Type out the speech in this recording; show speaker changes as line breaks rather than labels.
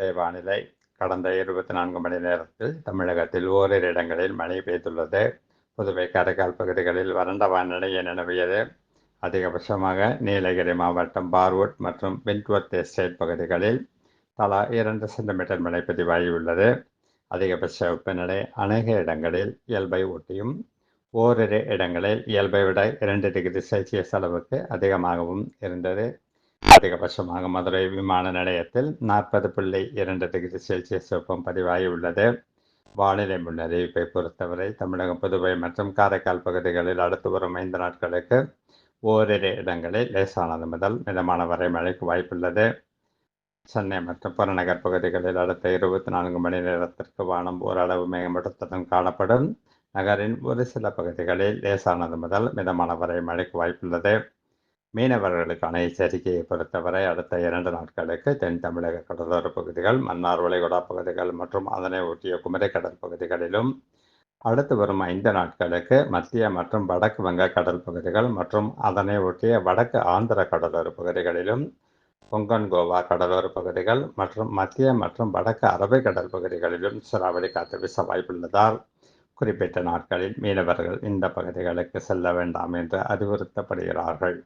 இன்றைய வானிலை கடந்த இருபத்தி நான்கு மணி நேரத்தில் தமிழகத்தில் ஓரிரு இடங்களில் மழை பெய்துள்ளது. புதுவை காரைக்கால் பகுதிகளில் வறண்ட வானிலையை நிலவியது. அதிகபட்சமாக நீலகிரி மாவட்டம் பார்வுட் மற்றும் வின்ட்வர்த் எஸ்டேட் பகுதிகளில் தலா இரண்டு சென்டிமீட்டர் மழை பதிவாகியுள்ளது. அதிகபட்ச வெப்பநிலை அநேக இடங்களில் இயல்பை ஒட்டியும் ஓரிரு இடங்களில் இயல்பை விட இரண்டு டிகிரி செல்சியஸ் அளவுக்கு அதிகமாகவும் இருந்தது. அதிகபட்சமாக மதுரை விமான நிலையத்தில் நாற்பது புள்ளி இரண்டு டிகிரி செல்சியஸ் வெப்பம் பதிவாகியுள்ளது வானிலை முன்னறிவிப்பை பொறுத்தவரை தமிழகம் புதுவை மற்றும் காரைக்கால் பகுதிகளில் அடுத்து வரும் ஐந்து நாட்களுக்கு ஓரிரு இடங்களில் லேசானது முதல் மிதமான வரை மழைக்கு வாய்ப்புள்ளது. சென்னை மற்றும் புறநகர் பகுதிகளில் அடுத்த இருபத்தி நான்கு மணி நேரத்திற்கு வானம் ஓரளவு மேகமூட்டத்துடன் காணப்படும். நகரின் ஒரு சில பகுதிகளில் லேசானது முதல் மிதமான வரை மழைக்கு வாய்ப்புள்ளது. மீனவர்களுக்கான எச்சரிக்கையை பொறுத்தவரை அடுத்த இரண்டு நாட்களுக்கு தென் தமிழக கடலோர பகுதிகள் மன்னார் வளைகுடா பகுதிகள் மற்றும் அதனை ஒட்டிய குமரி கடல் பகுதிகளிலும் அடுத்து வரும் ஐந்து நாட்களுக்கு மத்திய மற்றும் வடக்கு வங்க கடல் பகுதிகள் மற்றும் அதனை ஒட்டிய வடக்கு ஆந்திர கடலோர பகுதிகளிலும் கொங்கன் கோவா கடலோர பகுதிகள் மற்றும் மத்திய மற்றும் வடக்கு அரபிக்கடல் பகுதிகளிலும் சூறாவளி காற்று வீச வாய்ப்புள்ளதால் குறிப்பிட்ட நாட்களில் மீனவர்கள் இந்த பகுதிகளுக்கு செல்ல வேண்டாம் என்று அறிவுறுத்தப்படுகிறார்கள்.